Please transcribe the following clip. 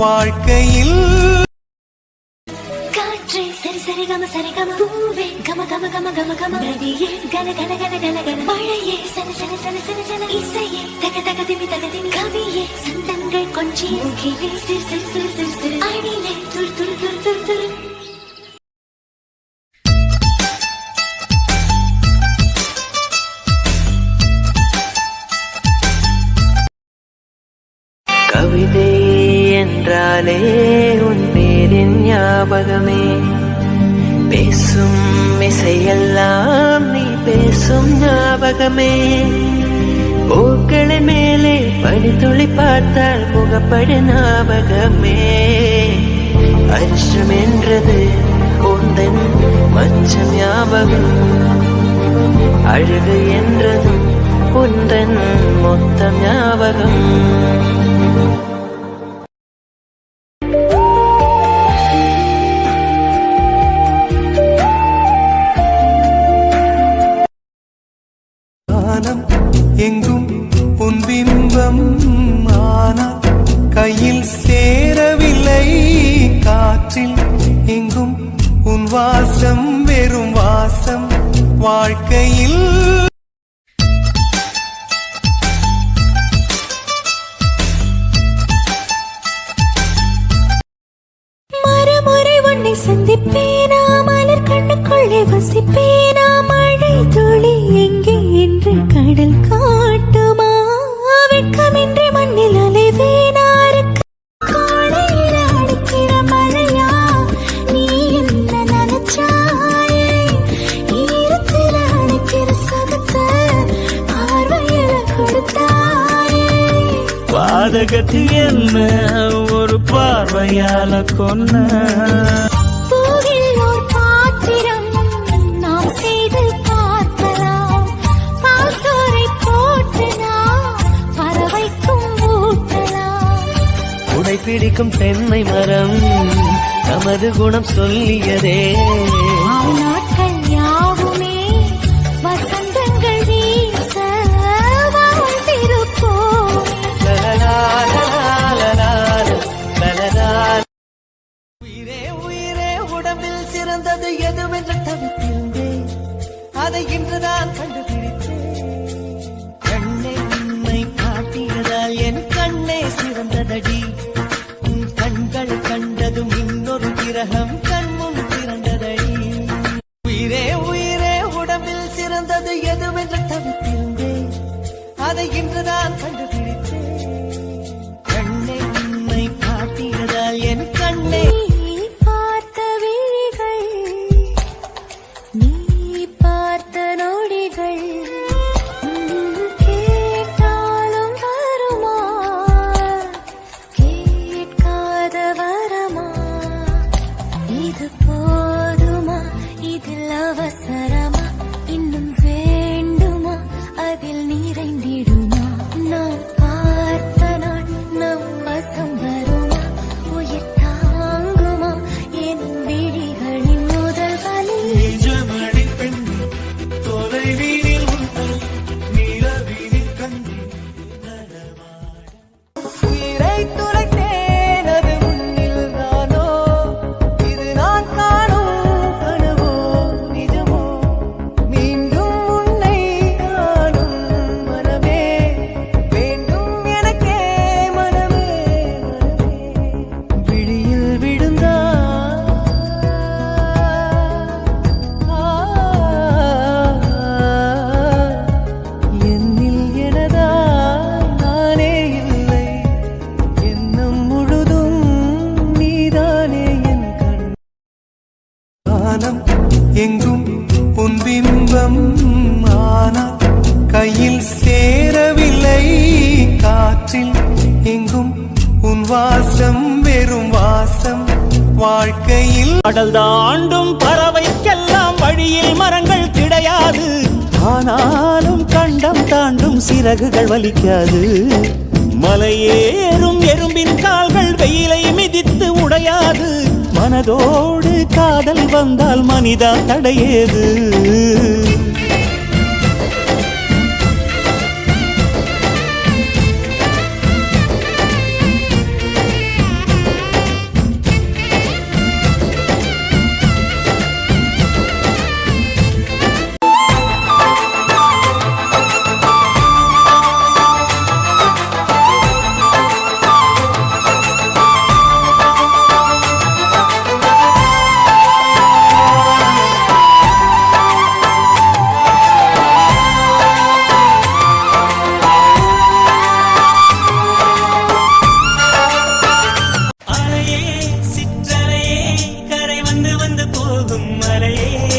வாழ்க்கையில். காற்றே சரி சரி கம சரி கம. பூவே கம கம கம கம கம. நதியே கல கல கல கல கல மழையே சல சல சல சல சல இசையே தக தக திமி தக திமி. கவியே சந்தங்கள் கொஞ்சி முகிலே சிறு சிறு சிறு சிறு சிறு. அணிலே துரு துரு துரு துரு துரு. கவிதை என்றாலே உன் பேரின் ஞாபகமே. பேசும் இசையெல்லாம் நீ பேசும் ஞாபகமே. பூக்களை மேலே பனித்துளி பார்த்தால் முகப்படு ஞாபகமே. அரிஷ்டம் என்றது உந்தன் மச்சம் ஞாபகம். அழகு என்றதும் உந்தன் மொத்தம் ஞாபகம். உன் வாசம் வெறும் வாசம். வாழ்க்கையில் மறுமுறை உன்னை சந்திப்பேனா. மலர் கண்ணுக்குள்ளே வசிப்பேனா. மழை துளி எங்கே என்று கடல் கா பாதகத்து என்ன ஒரு பார்வையால கொன்ன? பிடிக்கும் தென்னை மரம் நமது குணம் சொல்லியதே. naan kan the வாழ்க்கையில் கடல் தாண்டும் பறவைக்கெல்லாம் வழியில் மரங்கள் கிடையாது. ஆனாலும் கண்டம் தாண்டும் சிறகுகள் வலிக்காது. மலையேறும் எறும்பின் கால்கள் வெயிலை மிதித்து உடையாது. மனதோடு காதல் வந்தால் மனிதா தடையேது. போகும் மலையே.